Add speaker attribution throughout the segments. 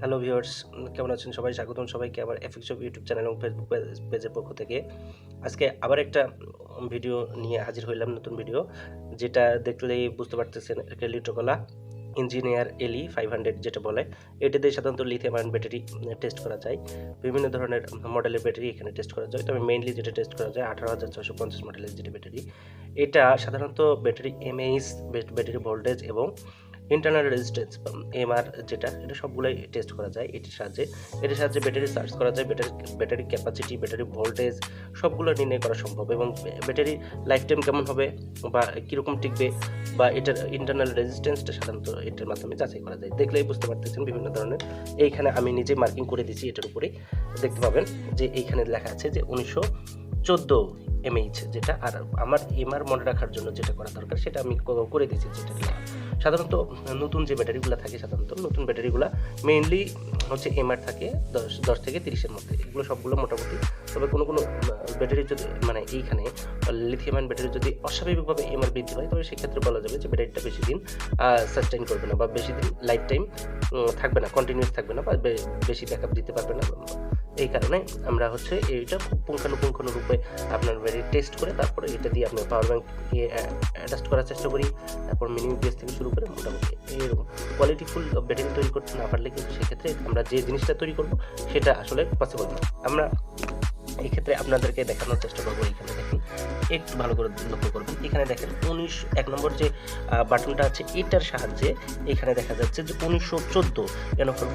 Speaker 1: Hello viewers কেমন আছেন সবাই? স্বাগতম সবাইকে আবার এফএক্স অফ ইউটিউব চ্যানেল এবং ফেসবুক পেজের পক্ষ থেকে। আজকে আবার একটা ভিডিও নিয়ে হাজির হইলাম, নতুন ভিডিও যেটা দেখলেই বুঝতে পারতেছেন, একটা Liitokala engineer Lii five hundred যেটা বলে। এটাতে সাধারণত লিথিয়াম আয়ন ব্যাটারি টেস্ট করা যায়। বিভিন্ন ধরনের মডেলের ব্যাটারি এখানে টেস্ট করা যায়। তবে মেইনলি যেটা টেস্ট করা যায়, আঠারো হাজার ছশো পঞ্চাশ মডেলের যেটা ব্যাটারি এটা সাধারণত ব্যাটারি এমএইচ ব্যাটারি ভোল্টেজ এবং ইন্টারনাল রেজিস্ট্যান্স এমআর যেটা, এটা সবগুলোই টেস্ট করা যায় এটির সাহায্যে। এটির সাহায্যে ব্যাটারি চার্জ করা যায় battery battery capacity battery voltage সবগুলো নির্ণয় করা সম্ভব এবং ব্যাটারি লাইফ টাইম কেমন হবে বা কীরকম টিকবে বা এটার ইন্টারনাল রেজিস্ট্যান্সটা সাধারণত এটার মাধ্যমে যাচাই করা যায়। দেখলেই বুঝতে পারতেছেন বিভিন্ন ধরনের। এইখানে আমি নিজে মার্কিং করে দিয়েছি এটার উপরে দেখতে পাবেন যে এইখানে লেখা আছে যে উনিশশো চোদ্দ এমএইচ যেটা আর আমার এমআর মনে রাখার জন্য যেটা করা দরকার, সেটা আমি করে দিয়েছি যেটা সাধারণত নতুন যে ব্যাটারিগুলো থাকে, সাধারণত নতুন ব্যাটারিগুলো মেইনলি হচ্ছে এমআর থাকে দশ দশ থেকে তিরিশের মধ্যে। এগুলো সবগুলো মোটামুটি, তবে কোনো কোনো ব্যাটারি যদি মানে এইখানে লিথিয়াম ব্যাটারি যদি অস্বাভাবিকভাবে এমআর বৃদ্ধি পায়, তবে সেক্ষেত্রে বলা যাবে যে ব্যাটারিটা বেশি দিন সাস্টেইন করবে না বা বেশি দিন লাইফ টাইম থাকবে না কন্টিনিউস থাকবে না বা বেশি ব্যাকআপ দিতে পারবে না। এই কারণে আমরা হচ্ছে এইটা খুব পুঙ্খানুপুঙ্খানু রূপে আপনার টেস্ট করে তারপরে এটা দিয়ে আপনার পাওয়ার ব্যাঙ্ক অ্যাডাস্ট করার চেষ্টা করি। তারপর মিনিমাম ইউপিএস থেকে শুরু করে মোটামুটি এরকম কোয়ালিটিফুল ব্যাটারি তৈরি করতে না পারলে কিন্তু সেক্ষেত্রে আমরা যে জিনিসটা তৈরি করব, সেটা আসলে পসিবল না। আমরা এক্ষেত্রে ক্ষেত্রে আপনাদেরকে দেখানোর চেষ্টা করব এইখানে দেখেন। একটু ভালো করে লক্ষ্য করবেন। এখানে দেখেন উনিশ, এক নম্বর যে বাটনটা আছে, এটার সাহায্যে এখানে দেখা যাচ্ছে যে উনিশশো চোদ্দ N four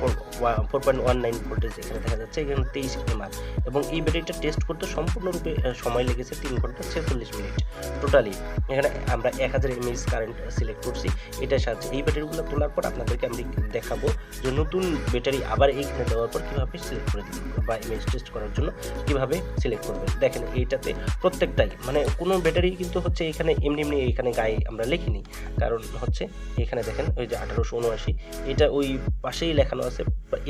Speaker 1: four point one nine voltage এখানে দেখা যাচ্ছে, এখানে তেইশ এমআর এবং এই ব্যাটারিটা টেস্ট করতে সম্পূর্ণরূপে সময় লেগেছে তিন ঘণ্টা ছেচল্লিশ মিনিট টোটালি এখানে আমরা এক হাজার এমএস কারেন্ট সিলেক্ট করছি, এটার সাহায্যে এই ব্যাটারিগুলো তোলার পর আপনাদেরকে আমি দেখাবো যে নতুন ব্যাটারি আবার এইখানে দেওয়ার পর কীভাবে সিলেক্ট করে দিবেন বা ইমেজ টেস্ট করার জন্য কীভাবে সিলেক্ট করবেন। দেখেন এইটাতে প্রত্যেকটাই মানে কোনো ব্যাটারি কিন্তু হচ্ছে এখানে এমনি এমনি এখানে গায়ে আমরা লিখিনি। কারণ হচ্ছে এখানে দেখেন ওই যে আঠারোশো উনআশি, এটা ওই পাশেই লেখানো আছে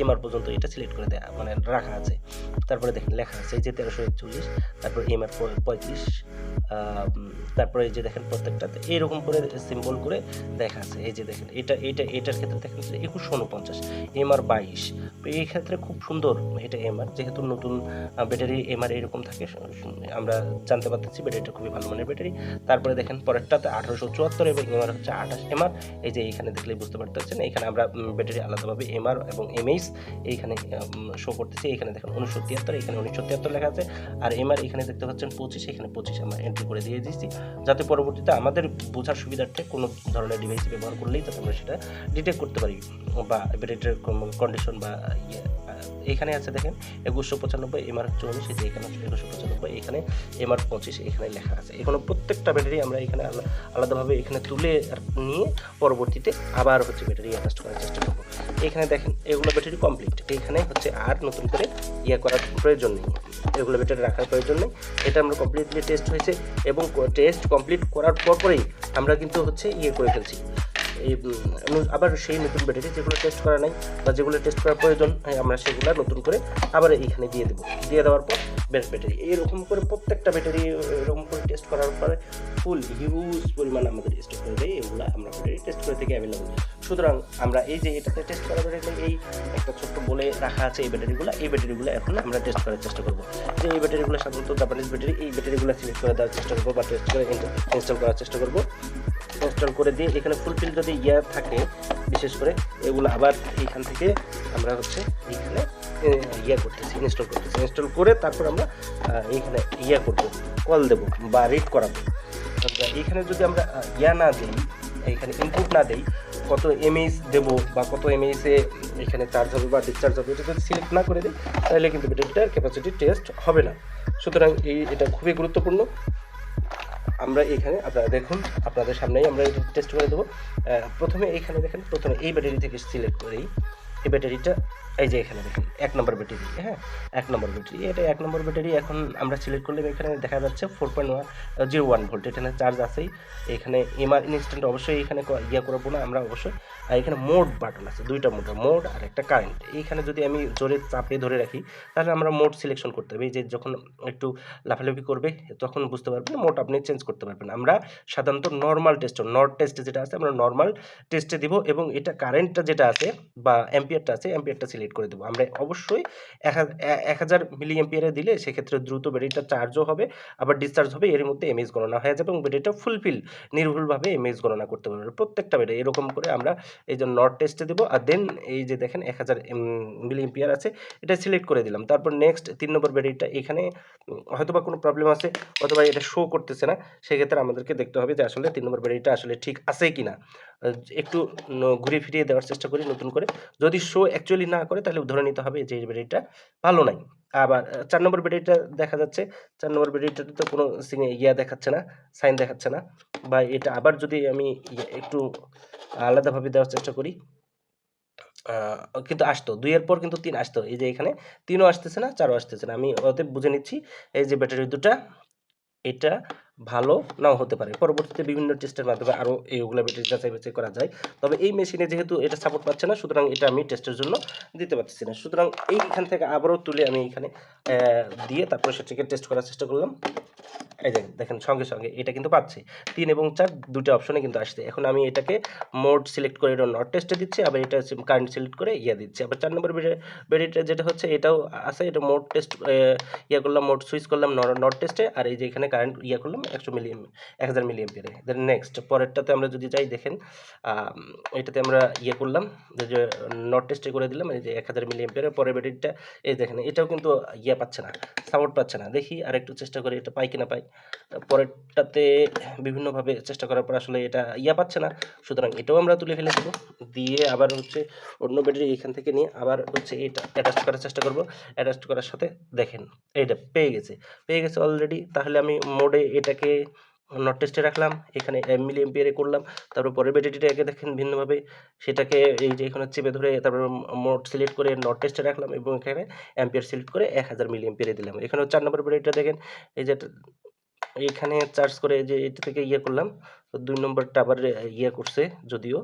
Speaker 1: এমআর পর্যন্ত এটা সিলেক্ট করে দেয়া মানে রাখা আছে। তারপরে দেখেন লেখা আছে এই যে তেরোশো একচল্লিশ, তারপর এমআর পঁয়ত্রিশ তারপরে এই যে দেখেন প্রত্যেকটাতে এরকম করে সিম্বল করে দেখা আছে। এই যে দেখেন, এটা এটা, এটার ক্ষেত্রে দেখেন একুশশো উনপঞ্চাশ এমআর বাইশ এই ক্ষেত্রে খুব সুন্দর এটা এমআর যেহেতু নতুন ব্যাটারি এমআর এরকম থাকে আমরা জানতে পারতেছি ব্যাটারিটা খুবই ভালো মানের ব্যাটারি তারপরে দেখেন পরেরটাতে আঠারোশো চুয়াত্তর এবং এমআর হচ্ছে আঠাশ এমআর এই যে এইখানে দেখলেই বুঝতে পারতেছেন এখানে আমরা ব্যাটারি আলাদাভাবে এমআর এবং এমএইচ এইখানে শো করতেছি। এখানে দেখেন উনিশশো তিয়াত্তর এখানে উনিশশো তিয়াত্তর লেখা আছে। আর এমআর এখানে দেখতে পাচ্ছেন পঁচিশ এখানে পঁচিশ আমরা এন্ট্রি করে দিয়ে দিচ্ছি যাতে পরবর্তীতে আমাদের বোঝার সুবিধার্থে কোনো ধরনের ডিভাইস ব্যবহার করলেই যাতে আমরা সেটা ডিটেক্ট করতে পারি, বা ব্যাটারিটার কন্ডিশন বা এখানে আছে দেখেন, একুশশো পঁচানব্বই এমআর উনিশ এই যে এখানে হচ্ছে একুশশো পঁচানব্বই, এখানে এমআর পঁচিশ, এখানে লেখা আছে। এখানে প্রত্যেকটা ব্যাটারি আমরা এখানে আলা- আলাদাভাবে এখানে তুলে নিয়ে পরবর্তীতে আবার হচ্ছে ব্যাটারি অ্যাডজাস্ট করার চেষ্টা করব। এখানে দেখেন, এগুলো ব্যাটারি কমপ্লিট এখানে হচ্ছে আর নতুন করে ইয়ে করার প্রয়োজন নেই। এগুলো ব্যাটারি রাখার প্রয়োজন নেই। এটা আমরা কমপ্লিটলি টেস্ট হয়েছে এবং টেস্ট কমপ্লিট করার পর পরেই আমরা কিন্তু হচ্ছে ইয়ে করে ফেলছি। আবার সেই নতুন ব্যাটারি যেগুলো টেস্ট করা নাই বা যেগুলো টেস্ট করার প্রয়োজন হ্যাঁ, আমরা সেগুলো নতুন করে আবার এইখানে দিয়ে দেবো। দিয়ে দেওয়ার পর বেশ ব্যাটারি এইরকম করে প্রত্যেকটা ব্যাটারি এরকম করে টেস্ট করার পরে ফুল হিউজ পরিমাণ আমাদের স্টক করে দেয় এগুলো আমরা ব্যাটারি টেস্ট করে থেকে অ্যাভেলেবল সুতরাং আমরা এই যে এটাতে টেস্ট করা ব্যাটারি এই একটা ছোট্ট বলে রাখা আছে এই ব্যাটারিগুলো এই ব্যাটারিগুলো এখন আমরা টেস্ট করার চেষ্টা করব। যে এই ব্যাটারিগুলো সাধারণত জাপানিজ ব্যাটারি এই ব্যাটারিগুলো সিলেক্ট করে দেওয়ার চেষ্টা করব বা টেস্ট করে ইনস্টল করার চেষ্টা করব। ইনস্টল করে দিয়ে এখানে ফুলফিল যদি ইয়া থাকে, বিশেষ করে এগুলো আবার এইখান থেকে আমরা হচ্ছে এইখানে ইয়া করতেছি ইনস্টল করতেছি। ইনস্টল করে তারপর আমরা এইখানে ইয়া করব কল দেবো বা রিড করাবো। এইখানে যদি আমরা ইয়া না দিই এইখানে ইনপুট না দেই, কত এমএইচ দেবো বা কত এমএইচে এখানে চার্জ হবে বা ডিসচার্জ হবে, এটা যদি সিলেক্ট না করে দিই, তাহলে কিন্তু ব্যাটারিটার ক্যাপাসিটি টেস্ট হবে না। সুতরাং এই, এটা খুবই গুরুত্বপূর্ণ। আমরা এখানে, আপনারা দেখুন, আপনাদের সামনেই আমরা এটা টেস্ট করে দেবো। প্রথমে এইখানে দেখেন, প্রথমে এই ব্যাটারি থেকে সিলেক্ট করেই এই ব্যাটারিটা, এই যে এখানে দেখেন, এক নম্বর ব্যাটারি হ্যাঁ? এক নম্বর ব্যাটারি, এটা এক নম্বর ব্যাটারি। এখন আমরা সিলেক্ট করলে এখানে দেখা যাচ্ছে four point one zero one volt এখানে চার্জ আছেই। এখানে এমআর ইনস্ট্যান্ট অবশ্যই এখানে ইয়ে করব না আমরা অবশ্যই। আর এখানে মোড বাটন আছে, দুইটা মোড মোড আর একটা কারেন্ট এইখানে যদি আমি জোরে চাপে ধরে রাখি, তাহলে আমরা মোড সিলেকশন করতে হবে। এই যে যখন একটু লাফালাফি করবে, তখন বুঝতে পারবেন মোড আপনি চেঞ্জ করতে পারবেন। আমরা সাধারণত নর্মাল টেস্ট নট টেস্ট যেটা আছে, আমরা নর্মাল টেস্টে দিব এবং এটা কারেন্টটা যেটা আছে বা এমপি অ্যাম্পিয়ারটা আছে অ্যাম্পিয়ারটা সিলেক্ট করে দেবো। আমরা অবশ্যই এক হাজার মিলি অ্যাম্পিয়ারে দিলে সেক্ষেত্রে দ্রুত ব্যাটারিটা চার্জও হবে, আবার ডিসচার্জ হবে, এর মধ্যে এমএস গণনা হয়ে যাবে এবং ব্যাটারিটা ফুলফিল নির্ভুলভাবে এমএস গণনা করতে পারবে। প্রত্যেকটা ব্যাটারি এরকম করে আমরা এই যে নট টেস্টে দেবো, আর দেন এই যে দেখেন এক হাজার মিলি এম্পিয়ার আছে, এটা সিলেক্ট করে দিলাম। তারপর নেক্সট তিন নম্বর ব্যাটারিটা এখানে হয়তো বা কোনো প্রবলেম আছে অথবা এটা শো করতেছে না, সেক্ষেত্রে আমাদেরকে দেখতে হবে যে আসলে তিন নম্বর ব্যাটারিটা আসলে ঠিক আছে কি না একটু ঘুরে ফিরিয়ে দেওয়ার চেষ্টা করি নতুন করে। যদি শো অ্যাকচুয়ালি না করে, তাহলে ধরে নিতে হবে যে ব্যাটারিটা ভালো নাই। আবার চার নম্বর ব্যাটারিটা দেখা যাচ্ছে, চার নম্বর ব্যাটারিটাতে তো কোনো ইয়া দেখাচ্ছে না সাইন দেখাচ্ছে না। বা এটা আবার যদি আমি একটু আলাদাভাবে দেওয়ার চেষ্টা করি কিন্তু আসতো। দুইয়ের পর কিন্তু তিন আসতো। এই যে এখানে তিনও আসতেছে না, চারও আসতেছে না। আমি অতএব বুঝে নিচ্ছি, এই যে ব্যাটারি দুটা, এটা ভালো নাও হতে পারে। পরবর্তীতে বিভিন্ন টেস্টের মাধ্যমে আরও এইগুলো ব্যাটারি যাচাই বাছাই করা যায়। তবে এই মেশিনে যেহেতু এটা সাপোর্ট পাচ্ছে না, সুতরাং এটা আমি টেস্টের জন্য দিতে পারছি না। সুতরাং এইখান থেকে আবারও তুলে আমি এখানে দিয়ে তারপর সেটাকে টেস্ট করার চেষ্টা করলাম। এই দেখেন সঙ্গে সঙ্গে এটা কিন্তু পাচ্ছি। তিন এবং চার দুটো অপশনে কিন্তু আসছে। এখন আমি এটাকে মোড সিলেক্ট করে এটা নট টেস্টে দিচ্ছি, আবার এটা কারেন্ট সিলেক্ট করে ইয়ে দিচ্ছি। আবার চার নম্বর বেডিটা যেটা হচ্ছে এটাও আছে, এটা মোড টেস্ট ইয়ে করলাম মোড সুইচ করলাম নট টেস্টে আর এই যে এখানে কারেন্ট ইয়ে করলাম একশো মিলিয়ন, এক হাজার মিলিয়ন দেন নেক্সট পরেরটাতে আমরা যদি যাই, দেখেন এটাতে আমরা ইয়ে করলাম, যে নট টেস্টে করে দিলাম, এই যে, এক হাজার মিলিয়ন পেরে পরের ব্যাটারিটা এই দেখেন, এটাও কিন্তু ইয়ে পাচ্ছে না সাপোর্ট পাচ্ছে না। দেখি আর একটু চেষ্টা করে, এটা পাই কিনা পাই। পরেরটাতে বিভিন্নভাবে চেষ্টা করার পর আসলে এটা ইয়া পাচ্ছে না। সুতরাং এটাও আমরা তুলে ফেলে দেবো দিয়ে আবার হচ্ছে অন্য ব্যাটারি এখান থেকে নিয়ে আবার হচ্ছে এটা অ্যাটাচ করার চেষ্টা করব। অ্যাটাচ করার সাথে দেখেন, এইটা পেয়ে গেছে। পেয়ে গেছে অলরেডি তাহলে আমি মোডে এটাকে নট টেস্টে রাখলাম, এখানে মিলি এম্পিয়ারে করলাম, তারপর পরের ব্যাটারিটাকে দেখেন ভিন্নভাবে, সেটাকে এই যে এখানে চেপে ধরে তারপর মোট সিলেক্ট করে নট টেস্টে রাখলাম এবং এখানে অ্যাম্পিয়ার সিলেক্ট করে এক হাজার মিলি এম্পিয়ারে দিলাম। এখানেও চার নম্বর ব্যাটারিটা দেখেন, এই যে এখানে চার্জ করে যে এটা থেকে ইয়ে করলাম, তো দুই নম্বরটা আবার ইয়ে করছে যদিও।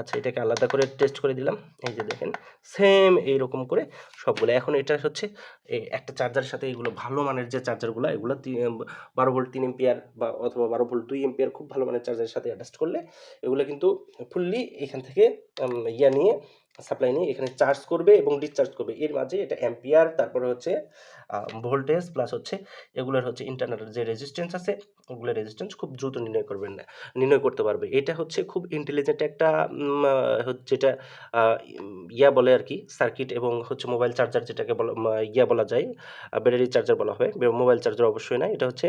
Speaker 1: আচ্ছা এটাকে আলাদা করে টেস্ট করে দিলাম। এই যে দেখেন সেম এই রকম করে সবগুলো। এখন এটা হচ্ছে একটা চার্জারের সাথে এগুলো ভালো মানের যে চার্জারগুলো এগুলো বারো ভোল্ট তিন এম্পিয়ার বা, অথবা বারো ভোল্ট দুই এম্পিয়ার খুব ভালো মানের চার্জারের সাথে অ্যাডাস্ট করলে, এগুলো কিন্তু ফুললি এখান থেকে ইয়া নিয়ে সাপ্লাই নিয়ে এখানে চার্জ করবে এবং ডিসচার্জ করবে। এর মাঝে এটা অ্যাম্পিয়ার তারপরে হচ্ছে ভোল্টেজ প্লাস হচ্ছে এগুলোর হচ্ছে ইন্টারনাল যে রেজিস্ট্যান্স আছে ওগুলোর রেজিস্ট্যান্স খুব দ্রুত নির্ণয় করবেন না, নির্ণয় করতে পারবে। এটা হচ্ছে খুব ইন্টেলিজেন্ট একটা যেটা ইয়া বলে আর কি সার্কিট এবং হচ্ছে মোবাইল চার্জার যেটাকে বলা ইয়া বলা যায় ব্যাটারি চার্জার বলা হয়। মোবাইল চার্জার অবশ্যই না, এটা হচ্ছে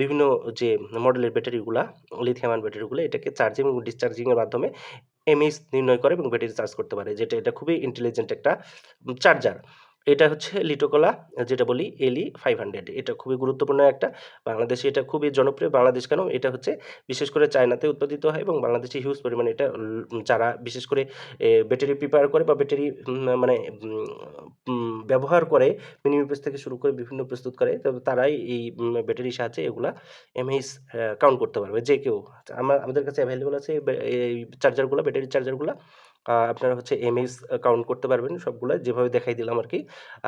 Speaker 1: বিভিন্ন যে মডেলের ব্যাটারিগুলা লিথিয়াম ব্যাটারিগুলো এটাকে চার্জিং এবং ডিসচার্জিংয়ের মাধ্যমে এমএইচ নির্ণয় করে এবং ব্যাটারি চার্জ করতে পারে যেটা এটা খুবই ইন্টেলিজেন্ট একটা চার্জার এটা হচ্ছে লিটোকলা, যেটা বলি এলি ফাইভ হান্ড্রেড এটা খুবই গুরুত্বপূর্ণ একটা, বাংলাদেশে এটা খুবই জনপ্রিয় বাংলাদেশ কেন? এটা হচ্ছে বিশেষ করে চায়নাতে উৎপাদিত হয় এবং বাংলাদেশে হিউজ পরিমাণে এটা যারা বিশেষ করে ব্যাটারি প্রিপেয়ার করে বা ব্যাটারি মানে ব্যবহার করে মিনিমিপেস থেকে শুরু করে বিভিন্ন প্রস্তুত করে তবে তারাই এই ব্যাটারির সাহায্যে এগুলা এমএইচ কাউন্ট করতে পারবে, যে কেউ। আমার আমাদের কাছে অ্যাভেলেবল আছে এই চার্জারগুলো ব্যাটারি চার্জারগুলো আপনারা হচ্ছে এমএস কাউন্ট করতে পারবেন সবগুলো, যেভাবে দেখাই দিলাম আর কি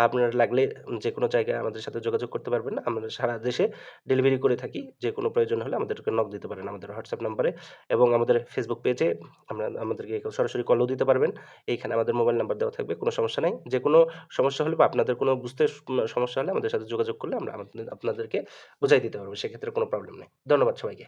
Speaker 1: আপনারা লাগলে যে কোনো জায়গায় আমাদের সাথে যোগাযোগ করতে পারবেন। আমরা সারা দেশে ডেলিভারি করে থাকি। যে কোনো প্রয়োজন হলে আমাদেরকে নক দিতে পারেন আমাদের হোয়াটসঅ্যাপ নাম্বারে এবং আমাদের ফেসবুক পেজে আমরা, আমাদেরকে সরাসরি কলও দিতে পারবেন। এইখানে আমাদের মোবাইল নাম্বার দেওয়া থাকবে, কোনো সমস্যা নেই। যে কোনো সমস্যা হলে বা আপনাদের কোনো বুঝতে সমস্যা হলে আমাদের সাথে যোগাযোগ করলে আমরা আপনাদেরকে বোঝাই দিতে পারব। সেক্ষেত্রে কোনো প্রবলেম নেই। ধন্যবাদ সবাইকে।